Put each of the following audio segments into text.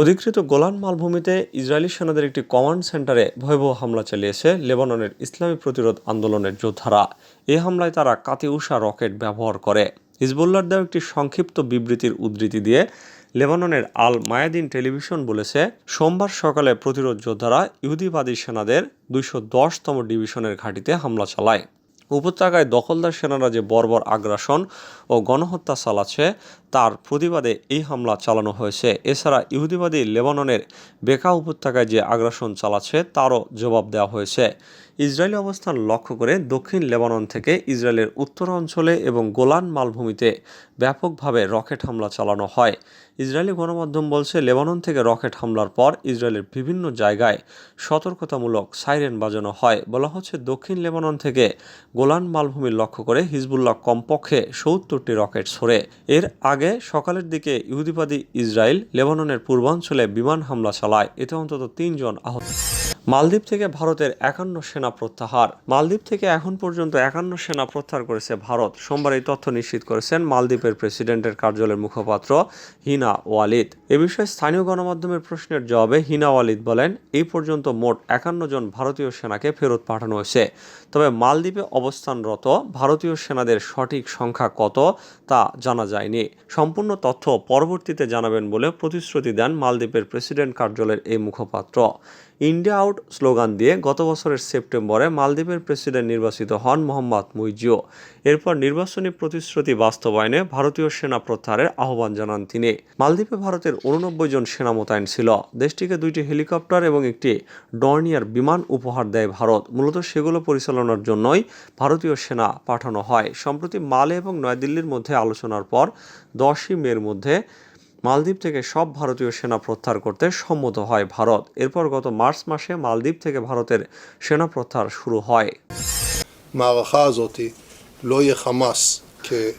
অধিকৃত গোলান মালভূমিতে ইসরায়েলি সেনাদের একটি কমান্ড সেন্টারে ভয়াবহ হামলা চালিয়েছে লেবাননের ইসলামী প্রতিরোধ আন্দোলনের যোদ্ধারা। এই হামলায় তারা কাতিউষা রকেট ব্যবহার করে। হিজবুল্লার দেওয়া একটি সংক্ষিপ্ত বিবৃতির উদ্ধৃতি দিয়ে লেবাননের আল মায়াদিন টেলিভিশন বলেছে, সোমবার সকালে প্রতিরোধ যোদ্ধারা ইহুদিবাদী সেনাদের দুইশো দশতম ডিভিশনের ঘাঁটিতে হামলা চালায়। উপত্যকায় দখলদার সেনারা যে বর্বর আগ্রাসন ও গণহত্যা চালাচ্ছে, তার প্রতিবাদে এই হামলা চালানো হয়েছে। এছাড়া ইহুদিবাদী লেবাননের বেকা উপত্যকায় যে আগ্রাসন চালাচ্ছে, তারও জবাব দেওয়া হয়েছে। ইসরায়েলি অবস্থান লক্ষ্য করে দক্ষিণ লেবানন থেকে ইসরায়েলের উত্তরাঞ্চলে এবং গোলান মালভূমিতে ব্যাপকভাবে রকেট হামলা চালানো হয়। ইসরায়েলি গণমাধ্যম বলছে, লেবানন থেকে রকেট হামলার পর ইসরায়েলের বিভিন্ন জায়গায় সতর্কতামূলক সাইরেন বাজানো হয়। বলা হচ্ছে, দক্ষিণ লেবানন থেকে গোলান মালভূমি লক্ষ্য করে হিজবুল্লাহ কমপক্ষে সত্তরটি রকেট ছোড়ে। এর আগে সকালের দিকে ইহুদিবাদী ইসরায়েল লেবাননের পূর্বাঞ্চলে বিমান হামলা চালায়। এতে অন্তত তিনজন আহত। মালদ্বীপ থেকে ভারতের একান্ন সেনা প্রত্যাহার। মালদ্বীপ থেকে এখন পর্যন্ত একান্ন সেনা প্রত্যাহার করেছে ভারত। সোমবার এই তথ্য নিশ্চিত করেছেন মালদ্বীপের প্রেসিডেন্টের কার্যালয়ের মুখপাত্র হিনা ওয়ালিদ। এ বিষয়ে স্থানীয় গণমাধ্যমের প্রশ্নের জবাবে হিনা ওয়ালিদ বলেন এই পর্যন্ত মোট একান্ন জন ভারতীয় সেনাকে ফেরত পাঠানো হয়েছে। তবে মালদ্বীপে অবস্থানরত ভারতীয় সেনাদের সঠিক সংখ্যা কত তা জানা যায়নি। সম্পূর্ণ তথ্য পরবর্তীতে জানাবেন বলে প্রতিশ্রুতি দেন মালদ্বীপের প্রেসিডেন্ট কার্যালয়ের এই মুখপাত্র। ইন্ডিয়া আউট স্লোগান দিয়ে গত বছরের সেপ্টেম্বরে মালদ্বীপের প্রেসিডেন্ট নির্বাচিত হন মোহাম্মদ মুইজিও। এরপর নির্বাচনী প্রতিশ্রুতি বাস্তবায়নে ভারতীয় সেনা প্রত্যাহারের আহ্বান জানান তিনি। মালদ্বীপে ভারতের উননব্বই জন সেনা মোতায়েন ছিল। দেশটিকে দুইটি হেলিকপ্টার এবং একটি ডর্নিয়ার বিমান উপহার দেয় ভারত। মূলত সেগুলো পরিচালনার জন্যই ভারতীয় সেনা পাঠানো হয়। সম্প্রতি মালে এবং নয়াদিল্লির মধ্যে আলোচনার পর দশই মের মধ্যে মালদ্বীপ থেকে সব ভারতীয় সেনা প্রত্যাহার করতে সম্মত হয় ভারত। এরপর গত মার্চ মাসে মালদ্বীপ থেকে ভারতের সেনা প্রত্যাহার শুরু হয়।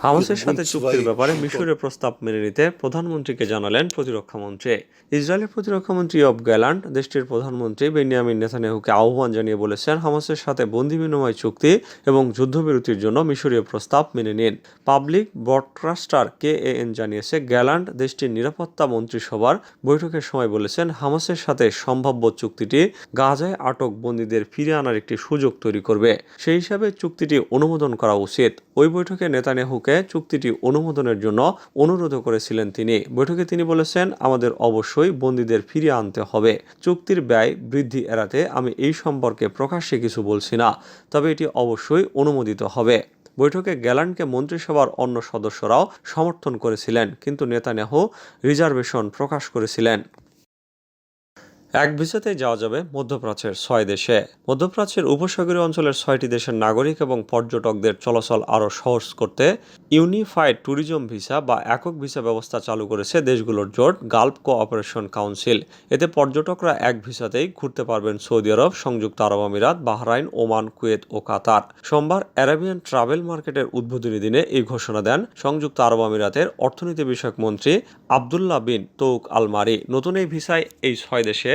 হামাসের সাথে চুক্তির ব্যাপারে মিশরের প্রস্তাব মেনে নিতে প্রধানমন্ত্রীকে জানালেন প্রতিরক্ষা মন্ত্রী। ইসরায়েলের প্রতিরক্ষা মন্ত্রী অব গ্যালান্ড দেশটির প্রধানমন্ত্রী বেনিয়ামিন নেতানিয়াহুকে আহ্বান জানিয়ে বলেছেন হামাসের সাথে বন্দি বিনিময় চুক্তি এবং যুদ্ধবিরতির জন্য মিশরীয় প্রস্তাব মেনে নিন। পাবলিক ব্রডকাস্টার কে এন জানিয়েছে গ্যালান্ড দেশটির নিরাপত্তা মন্ত্রিসভার বৈঠকের সময় বলেছেন হামাসের সাথে সম্ভাব্য চুক্তিটি গাজায় আটক বন্দীদের ফিরে আনার একটি সুযোগ তৈরি করবে। সেই হিসাবে চুক্তিটি অনুমোদন করা উচিত। ওই বৈঠকে নেতা নেতানিয়াহুকে চুক্তিটি অনুমোদনের জন্য অনুরোধ করেছিলেন তিনি। বৈঠকে তিনি বলেছেন, আমাদের অবশ্যই বন্দীদের ফিরিয়ে আনতে হবে। চুক্তির ব্যয় বৃদ্ধি এড়াতে আমি এই সম্পর্কে প্রকাশ্যে কিছু বলছি না, তবে এটি অবশ্যই অনুমোদিত হবে। বৈঠকে গ্যালান্টকে মন্ত্রিসভার অন্য সদস্যরাও সমর্থন করেছিলেন, কিন্তু নেতানিয়াহু রিজার্ভেশন প্রকাশ করেছিলেন। এক ভিসাতে যাওয়া যাবে মধ্যপ্রাচ্যের ছয় দেশে। মধ্যপ্রাচ্যের উপসাগরীয় অঞ্চলের ছয়টি দেশের নাগরিক এবং পর্যটকদের চলাচল আরও সহজ করতে ইউনিফাইড ট্যুরিজম ভিসা বা একক ভিসা ব্যবস্থা চালু করেছে দেশগুলোর জোট গাল্প কোঅপারেশন কাউন্সিল। এতে পর্যটকরা এক ভিসাতেই ঘুরতে পারবেন সৌদি আরব, সংযুক্ত আরব আমিরাত, বাহরাইন, ওমান, কুয়েত ও কাতার। সোমবার অ্যারাবিয়ান ট্রাভেল মার্কেটের উদ্বোধনী দিনে এই ঘোষণা দেন সংযুক্ত আরব আমিরাতের অর্থনীতি বিষয়ক মন্ত্রী আবদুল্লাহ বিন তৌক আলমারি। নতুন এই ভিসায় এই ছয় দেশে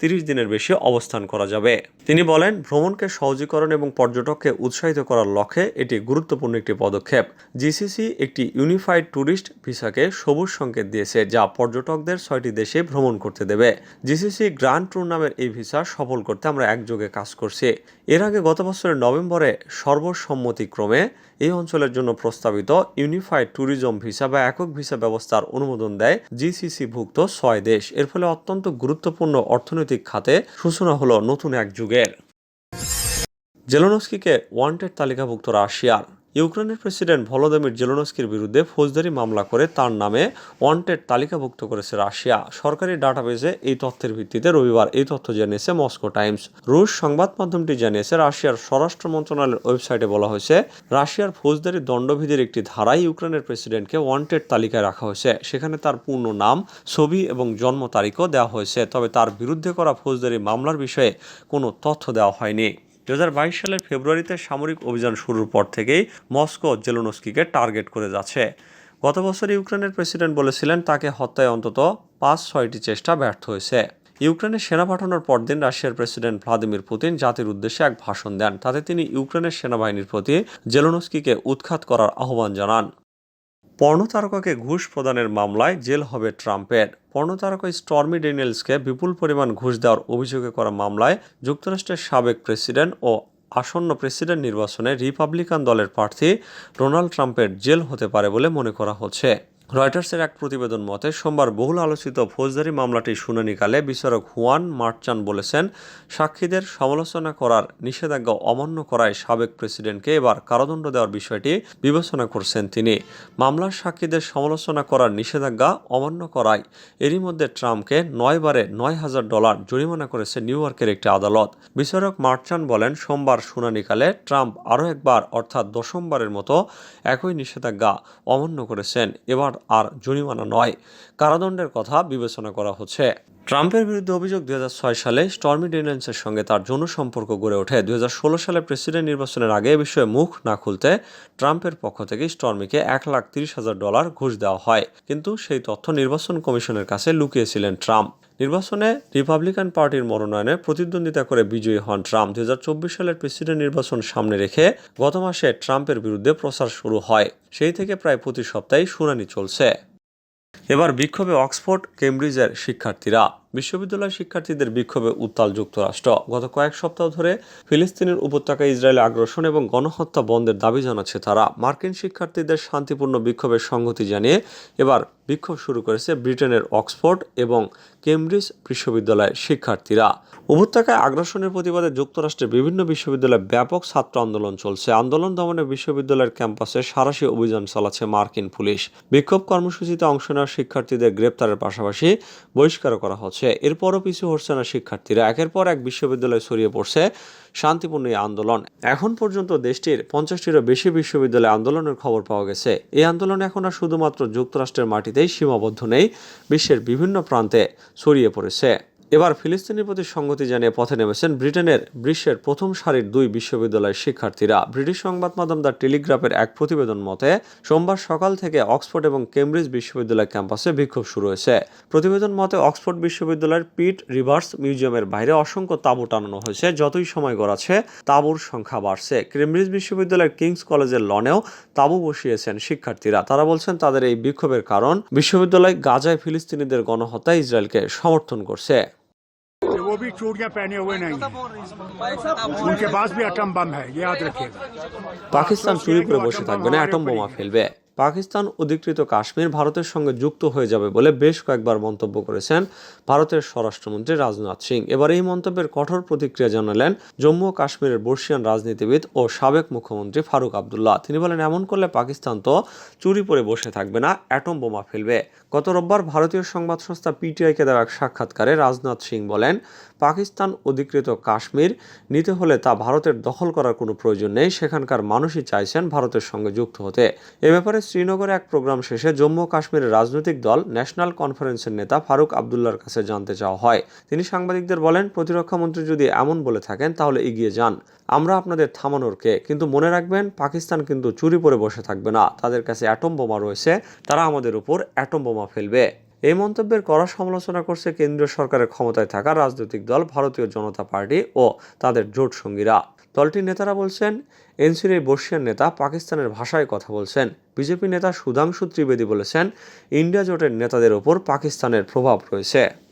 তিরিশ দিনের বেশি অবস্থান করা যাবে। তিনি বলেন, ভ্রমণকে সহজীকরণ এবং পর্যটককে উৎসাহিত করার লক্ষ্যে এটি গুরুত্বপূর্ণ একটি পদক্ষেপ। জিসিসি একটি ইউনিফাইড ট্যুরিস্ট ভিসাকে সবুজ সংকেত দিয়েছে, যা পর্যটকদের ছয়টি দেশে ভ্রমণ করতে দেবে। জিসিসি গ্র্যান্ড ট্যুর নামের এই ভিসা সফল করতে আমরা একযোগে কাজ করছি। এর আগে গত বছরের নভেম্বরে সর্বসম্মতিক্রমে এই অঞ্চলের জন্য প্রস্তাবিত ইউনিফাইড ট্যুরিজম ভিসা বা একক ভিসা ব্যবস্থার অনুমোদন দেয় জিসিসি ভুক্ত ছয় দেশ। এর ফলে অত্যন্ত গুরুত্বপূর্ণ অর্থনৈতিক খাতে সূচনা হলো নতুন এক যুগের। জেলোনস্কিকে ওয়ান্টেড তালিকাভুক্ত রাশিয়ার। ইউক্রেনের প্রেসিডেন্ট ভলোদিমির জেলোনস্কির বিরুদ্ধে ফৌজদারি মামলা করে তার নামে ওয়ান্টেড তালিকাভুক্ত করেছে রাশিয়া। সরকারি ডাটাবেজে এই তথ্যের ভিত্তিতে রবিবার এই তথ্য জানিয়েছে মস্কো টাইমস। রুশ সংবাদ মাধ্যমটি জানিয়েছে, রাশিয়ার স্বরাষ্ট্র মন্ত্রণালয়ের ওয়েবসাইটে বলা হয়েছে, রাশিয়ার ফৌজদারি দণ্ডবিধির একটি ধারায় ইউক্রেনের প্রেসিডেন্টকে ওয়ান্টেড তালিকায় রাখা হয়েছে। সেখানে তার পূর্ণ নাম, ছবি এবং জন্ম তারিখও দেওয়া হয়েছে, তবে তার বিরুদ্ধে করা ফৌজদারি মামলার বিষয়ে কোনো তথ্য দেওয়া হয়নি। দু হাজার বাইশ সালের ফেব্রুয়ারিতে সামরিক অভিযান শুরুর পর থেকেই মস্কো জেলোনস্কিকে টার্গেট করে যাচ্ছে। গত বছর ইউক্রেনের প্রেসিডেন্ট বলেছিলেন, তাকে হত্যায় অন্তত পাঁচ ছয়টি চেষ্টা ব্যর্থ হয়েছে। ইউক্রেনে সেনা পাঠানোর পরদিন রাশিয়ার প্রেসিডেন্ট ভ্লাদিমির পুতিন জাতির উদ্দেশ্যে এক ভাষণ দেন। তাতে তিনি ইউক্রেনের সেনাবাহিনীর প্রতি জেলোনস্কিকে উৎখাত করার আহ্বান জানান। পর্ণতারকাকে ঘুষ প্রদানের মামলায় জেল হবে ট্রাম্পের। পর্ণতারকা স্টর্মি ডেনিয়েলসকে বিপুল পরিমাণ ঘুষ দেওয়ার অভিযোগে করা মামলায় যুক্তরাষ্ট্রের সাবেক প্রেসিডেন্ট ও আসন্ন প্রেসিডেন্ট নির্বাচনে রিপাবলিকান দলের প্রার্থী ডোনাল্ড ট্রাম্পের জেল হতে পারে বলে মনে করা হচ্ছে। রয়টার্সের এক প্রতিবেদন মতে, সোমবার বহুল আলোচিত ফৌজদারি মামলাটি শুনানিকালে বিচারক হুয়ান মার্চান বলেছেন, সাক্ষীদের সমালোচনা করার নিষেধাজ্ঞা অমান্য করায় সাবেক প্রেসিডেন্টকে এবার কারাদণ্ড দেওয়ার বিষয়টি বিবেচনা করছেন তিনি। মামলার সাক্ষীদের সমালোচনা করার নিষেধাজ্ঞা অমান্য করায় এরই মধ্যে ট্রাম্পকে নয় বারে নয় হাজার ডলার জরিমানা করেছে নিউ ইয়র্কের একটি আদালত। বিচারক মার্চান বলেন, সোমবার শুনানিকালে ট্রাম্প আরও একবার, অর্থাৎ দশমবারের মতো, একই নিষেধাজ্ঞা অমান্য করেছেন। এবার আর জরিমানা নয়। কারাদণ্ডের কথা বিবেচনা করা হচ্ছে। ট্রাম্পের বিরুদ্ধে অভিযোগ দুই হাজার ছয় সালে স্টর্মি ডেনিয়েলসের সঙ্গে তার যৌন সম্পর্ক গড়ে ওঠে। দুই সালে প্রেসিডেন্ট নির্বাচনের আগে এ বিষয়ে মুখ না খুলতে ট্রাম্পের পক্ষ থেকে স্টর্মিকে এক লাখ তিরিশ হাজার ডলার ঘুষ দেওয়া হয়। কিন্তু সেই তথ্য নির্বাচন কমিশনের কাছে লুকিয়েছিলেন ট্রাম্প। নির্বাচনে রিপাবলিকান পার্টির মনোনয়নে প্রতিদ্বন্দ্বিতা করে বিজয়ী হন ট্রাম্প। দুই হাজার চব্বিশ সালের প্রেসিডেন্ট নির্বাচন সামনে রেখে গত মাসে ট্রাম্পের বিরুদ্ধে প্রচার শুরু হয়। সেই থেকে প্রায় প্রতি সপ্তাহে শুনানি চলছে। এবার বিক্ষোভে অক্সফোর্ড কেমব্রিজের শিক্ষার্থীরা। বিশ্ববিদ্যালয় শিক্ষার্থীদের বিক্ষোভে উত্তাল যুক্তরাষ্ট্র। গত কয়েক সপ্তাহ ধরে ফিলিস্তিনের উপত্যকায় ইসরায়েলে আগ্রাসন এবং গণহত্যা বন্ধের দাবি জানাচ্ছে তারা। মার্কিন শিক্ষার্থীদের শান্তিপূর্ণ বিক্ষোভের সংহতি জানিয়ে এবার বিক্ষোভ শুরু করেছে ব্রিটেনের অক্সফোর্ড এবং কেমব্রিজ বিশ্ববিদ্যালয়ের শিক্ষার্থীরা। উপত্যকায় আগ্রাসনের প্রতিবাদে যুক্তরাষ্ট্রের বিভিন্ন বিশ্ববিদ্যালয়ে ব্যাপক ছাত্র আন্দোলন চলছে। আন্দোলন দমনে বিশ্ববিদ্যালয়ের ক্যাম্পাসে সারাশি অভিযান চালাচ্ছে মার্কিন পুলিশ। বিক্ষোভ কর্মসূচিতে অংশ নেওয়া শিক্ষার্থীদের গ্রেপ্তারের পাশাপাশি বহিষ্কারও করা হচ্ছে। এরপরও পিছু হচ্ছে না শিক্ষার্থীরা। একের পর এক বিশ্ববিদ্যালয়ে ছড়িয়ে পড়ছে শান্তিপূর্ণ আন্দোলন। এখন পর্যন্ত দেশটির পঞ্চাশটিরও বেশি বিশ্ববিদ্যালয়ে আন্দোলনের খবর পাওয়া গেছে। এই আন্দোলন এখন আর শুধুমাত্র যুক্তরাষ্ট্রের মাটিতেই সীমাবদ্ধ নেই, বিশ্বের বিভিন্ন প্রান্তে ছড়িয়ে পড়েছে। এবার ফিলিস্তিনের প্রতি সংগতি জানিয়ে পথে নেমেছেন ব্রিটেনের বিশ্বের প্রথম সারির দুই বিশ্ববিদ্যালয়ের শিক্ষার্থীরা। ব্রিটিশ সংবাদ মাধ্যম দ্য টেলিগ্রাফের এক প্রতিবেদন মতে, সোমবার সকাল থেকে অক্সফোর্ড এবং কেমব্রিজ বিশ্ববিদ্যালয় ক্যাম্পাসে বিক্ষোভ শুরু হয়েছে। প্রতিবেদন মতে, অক্সফোর্ড বিশ্ববিদ্যালয়ের পিট রিভার্স মিউজিয়ামের বাইরে অসংখ্য তাঁবু টানানো হয়েছে, যতই সময় গড়াচ্ছে, তাঁবুর সংখ্যা বাড়ছে। কেমব্রিজ বিশ্ববিদ্যালয়ের কিংস কলেজের লনেও তাঁবু বসিয়েছেন শিক্ষার্থীরা। তারা বলছেন, তাদের এই বিক্ষোভের কারণ বিশ্ববিদ্যালয় গাজায় ফিলিস্তিনিদের গণহত্যা ইসরায়েলকে সমর্থন করছে। वो भी चूड़ियाँ पहने हुए नहीं। उनके पास भी एटम बम है याद रखिएगा। पाकिस्तान ಸುರಿಯುತ್ತಿರುವ ಶತಮಾನಗಳ ಆಟಂ फैल गए পাকিস্তান অধিকৃত কাশ্মীর ভারতের সঙ্গে যুক্ত হয়ে যাবে বলে বেশ কয়েকবার মন্তব্য করেছেন ভারতের স্বরাষ্ট্রমন্ত্রী রাজনাথ সিং। এবার এই মন্তব্যের কঠোর প্রতিক্রিয়া জানালেন জম্মু ও কাশ্মীরের বর্ষিয়ান রাজনীতিবিদ ও সাবেক মুখ্যমন্ত্রী ফারুক আবদুল্লাহ। তিনি বলেন, এমন করলে পাকিস্তান তো চুরি পরে বসে থাকবে না, অ্যাটম বোমা ফেলবে। গত রোববার ভারতীয় সংবাদ সংস্থা পিটিআইকে দেওয়া এক সাক্ষাৎকারে রাজনাথ সিং বলেন, পাকিস্তান অধিকৃত কাশ্মীর নিতে হলে তা ভারতের দখল করার কোনো প্রয়োজন নেই, সেখানকার মানুষই চাইছেন ভারতের সঙ্গে যুক্ত হতে। এ ব্যাপারে শ্রীনগরে এক প্রোগ্রাম শেষে জম্মু কাশ্মীরের রাজনৈতিক দল ন্যাশনাল কনফারেন্সের নেতা ফারুক আবদুল্লার কাছে জানতে চাওয়া হয়। তিনি সাংবাদিকদের বলেন, প্রতিরক্ষা মন্ত্রী যদি এমন বলে থাকেন, তাহলে এগিয়ে যান। আমরা আপনাদের থামানোর কে? কিন্তু মনে রাখবেন, পাকিস্তান কিন্তু চুরি পরে বসে থাকবে না। তাদের কাছে অ্যাটম বোমা রয়েছে, তারা আমাদের উপর অ্যাটম বোমা ফেলবে। এই মন্তব্যের কড়া সমালোচনা করছে কেন্দ্রীয় সরকারের ক্ষমতায় থাকা রাজনৈতিক দল, ভারতীয় জনতা পার্টি ও তাদের জোট সঙ্গীরা। দলটির নেতারা বলছেন এনসির এই বর্ষিয়ান নেতা পাকিস্তানের ভাষায় কথা বলছেন। বিজেপি নেতা সুধাংশু ত্রিবেদী বলেছেন, ইন্ডিয়া জোটের নেতাদের ওপর পাকিস্তানের প্রভাব রয়েছে।